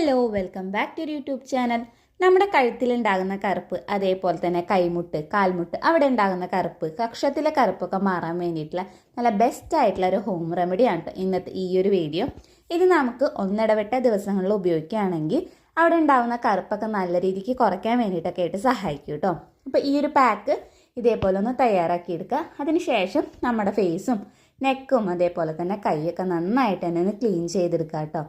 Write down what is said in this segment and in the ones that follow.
Hello welcome back to YouTube channel. നമ്മുടെ കഴുത്തിലുണ്ടാകുന്ന കറുപ്പ് അതേപോലെ തന്നെ കൈമുട്ട് കാൽമുട്ട് അവിടെ ഉണ്ടാകുന്ന കറുപ്പ് കക്ഷത്തിലെ കറുപ്പൊക്കെ മാറാൻ വേണ്ടിയിട്ടുള്ള നല്ല ബെസ്റ്റ് ആയിട്ടുള്ള ഒരു ഹോം റെമഡിയാണ് ഇന്നത്തെ ഈ ഒരു വീഡിയോ ഇത് നമുക്ക് ഒന്നിടവിട്ട ദിവസങ്ങളിൽ ഉപയോഗിക്കുകയാണെങ്കിൽ അവിടെ ഉണ്ടാകുന്ന കറുപ്പൊക്കെ നല്ല രീതിക്ക് കുറയ്ക്കാൻ വേണ്ടിയിട്ടൊക്കെ ആയിട്ട് സഹായിക്കും കേട്ടോ അപ്പോൾ ഈ ഒരു പാക്ക് ഇതേപോലെ ഒന്ന് തയ്യാറാക്കി എടുക്കുക അതിനുശേഷം നമ്മുടെ ഫേസും നെക്കും അതേപോലെ തന്നെ കൈയൊക്കെ നന്നായിട്ട് തന്നെ ഒന്ന് ക്ലീൻ ചെയ്തെടുക്കുക കേട്ടോ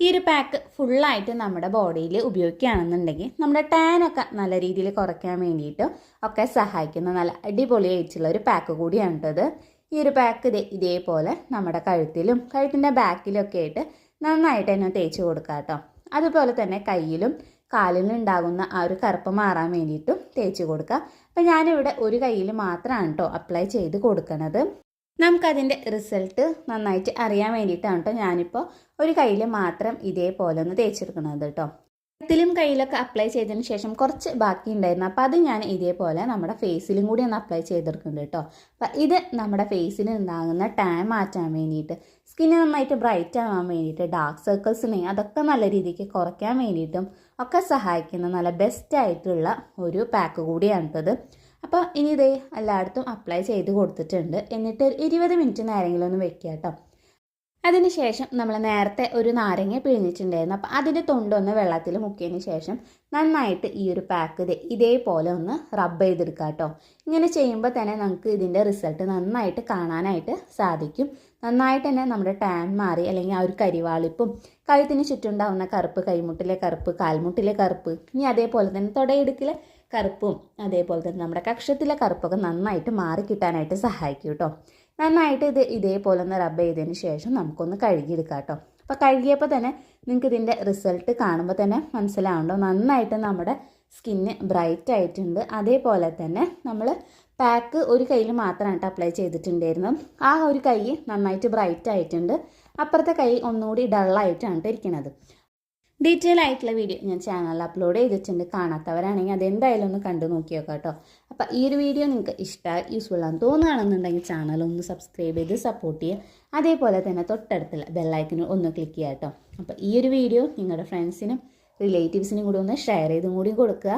ഈ ഒരു പാക്ക് ഫുള്ളായിട്ട് നമ്മുടെ ബോഡിയിൽ ഉപയോഗിക്കുകയാണെന്നുണ്ടെങ്കിൽ നമ്മുടെ ടാനൊക്കെ നല്ല രീതിയിൽ കുറയ്ക്കാൻ വേണ്ടിയിട്ട് ഒക്കെ സഹായിക്കുന്ന നല്ല അടിപൊളിയായിട്ടുള്ള ഒരു പാക്ക് കൂടിയാണ് ഇത്. ഈ ഒരു പാക്ക് ഇതേ ഇതേപോലെ നമ്മുടെ കഴുത്തിലും കഴുത്തിന്റെ ബാക്കിലും ഒക്കെ ആയിട്ട് നന്നായിട്ട് തന്നെ തേച്ച് കൊടുക്കുക കേട്ടോ. അതുപോലെ തന്നെ കയ്യിലും കാലിലും ഉണ്ടാകുന്ന ആ ഒരു കറുപ്പ് മാറാൻ വേണ്ടിയിട്ടും തേച്ച് കൊടുക്കുക. അപ്പം ഞാനിവിടെ ഒരു കയ്യിൽ മാത്രമാണ് കേട്ടോ അപ്ലൈ ചെയ്ത് കൊടുക്കണത്. നമുക്കതിന്റെ റിസൾട്ട് നന്നായിട്ട് അറിയാൻ വേണ്ടിയിട്ടാണ് കേട്ടോ ഞാനിപ്പോൾ ഒരു കയ്യിൽ മാത്രം ഇതേപോലെ ഒന്ന് തേച്ചെടുക്കുന്നത് കേട്ടോ കഴുത്തിലും കയ്യിലൊക്കെ അപ്ലൈ ചെയ്തതിന് ശേഷം കുറച്ച് ബാക്കി ഉണ്ടായിരുന്നു. അപ്പോൾ അത് ഞാൻ ഇതേപോലെ നമ്മുടെ ഫേസിലും കൂടി ഒന്ന് അപ്ലൈ ചെയ്തെടുക്കുന്നുണ്ട് കേട്ടോ അപ്പം ഇത് നമ്മുടെ ഫേസിൽ ഉണ്ടാകുന്ന ടാൻ മാറ്റാൻ വേണ്ടിയിട്ട് സ്കിന്ന് നന്നായിട്ട് ബ്രൈറ്റ് ആവാൻ വേണ്ടിയിട്ട് ഡാർക്ക് സർക്കിൾസിനെ അതൊക്കെ നല്ല രീതിക്ക് കുറയ്ക്കാൻ വേണ്ടിയിട്ടും ഒക്കെ സഹായിക്കുന്ന നല്ല ബെസ്റ്റ് ആയിട്ടുള്ള ഒരു പാക്ക് കൂടിയാണ് കേട്ടോ ഇത്. അപ്പോൾ ഇനി ഇതേ എല്ലായിടത്തും അപ്ലൈ ചെയ്ത് കൊടുത്തിട്ടുണ്ട്. എന്നിട്ട് ഒരു ഇരുപത് മിനിറ്റ് നേരെങ്കിലും ഒന്ന് വെക്കുക കേട്ടോ. അതിനുശേഷം നമ്മൾ നേരത്തെ ഒരു നാരങ്ങ പിഴിഞ്ഞിട്ടുണ്ടായിരുന്നു. അപ്പോൾ അതിന്റെ തൊണ്ടൊന്ന് വെള്ളത്തിൽ മുക്കിയതിന് ശേഷം നന്നായിട്ട് ഈ ഒരു പാക്ക് ഇതേ ഇതേപോലെ ഒന്ന് റബ്ബ് ചെയ്തെടുക്കുക കേട്ടോ ഇങ്ങനെ ചെയ്യുമ്പോൾ തന്നെ നമുക്ക് ഇതിന്റെ റിസൾട്ട് നന്നായിട്ട് കാണാനായിട്ട് സാധിക്കും. നന്നായിട്ട് തന്നെ നമ്മുടെ ടാൻ മാറി അല്ലെങ്കിൽ ആ ഒരു കരിവാളിപ്പും കഴുത്തിന് ചുറ്റുണ്ടാവുന്ന കറുപ്പ് കൈമുട്ടിലെ കറുപ്പ് കാൽമുട്ടിലെ കറുപ്പ് ഇനി അതേപോലെ തന്നെ തുടയിടുക്കിലെ കറുപ്പും അതേപോലെ തന്നെ നമ്മുടെ കക്ഷത്തിലെ കറുപ്പൊക്കെ നന്നായിട്ട് മാറി കിട്ടാനായിട്ട് സഹായിക്കും കേട്ടോ നന്നായിട്ട് ഇത് ഇതേപോലെ ഒന്ന് റബ്ബ് ചെയ്തതിന് ശേഷം നമുക്കൊന്ന് കഴുകിയെടുക്കാം കേട്ടോ അപ്പോൾ കഴുകിയപ്പോൾ തന്നെ നിങ്ങൾക്ക് ഇതിന്റെ റിസൾട്ട് കാണുമ്പോൾ തന്നെ മനസ്സിലാവുണ്ടോ? നന്നായിട്ട് നമ്മുടെ സ്കിന്ന് ബ്രൈറ്റ് ആയിട്ടുണ്ട്. അതേപോലെ തന്നെ നമ്മൾ പാക്ക് ഒരു കയ്യിൽ മാത്രമാണ് കേട്ടോ അപ്ലൈ ചെയ്തിട്ടുണ്ടായിരുന്നു ആ ഒരു കൈ നന്നായിട്ട് ബ്രൈറ്റ് ആയിട്ടുണ്ട്. അപ്പുറത്തെ കൈ ഒന്നുകൂടി ഡള്ളായിട്ടാണ് ഇരിക്കുന്നത് ഡീറ്റെയിൽ ആയിട്ടുള്ള വീഡിയോ ഞാൻ ചാനലിൽ അപ്ലോഡ് ചെയ്തിട്ടുണ്ട്. കാണാത്തവരാണെങ്കിൽ അതെന്തായാലും ഒന്ന് കണ്ടു നോക്കിയോ കേട്ടോ. അപ്പോൾ ഈ ഒരു വീഡിയോ നിങ്ങൾക്ക് ഇഷ്ടമായി യൂസ്ഫുൾ ആണെന്ന് തോന്നുകയാണെന്നുണ്ടെങ്കിൽ ചാനൽ ഒന്ന് സബ്സ്ക്രൈബ് ചെയ്ത് സപ്പോർട്ട് ചെയ്യുക. അതേപോലെ തന്നെ തൊട്ടടുത്തുള്ള ബെല്ലൈക്കന് ഒന്ന് ക്ലിക്ക് ചെയ്യുക കേട്ടോ. അപ്പോൾ ഈ ഒരു വീഡിയോ നിങ്ങളുടെ ഫ്രണ്ട്സിനും റിലേറ്റീവ്സിനും കൂടി ഒന്ന് ഷെയർ ചെയ്തും കൂടി കൊടുക്കുക.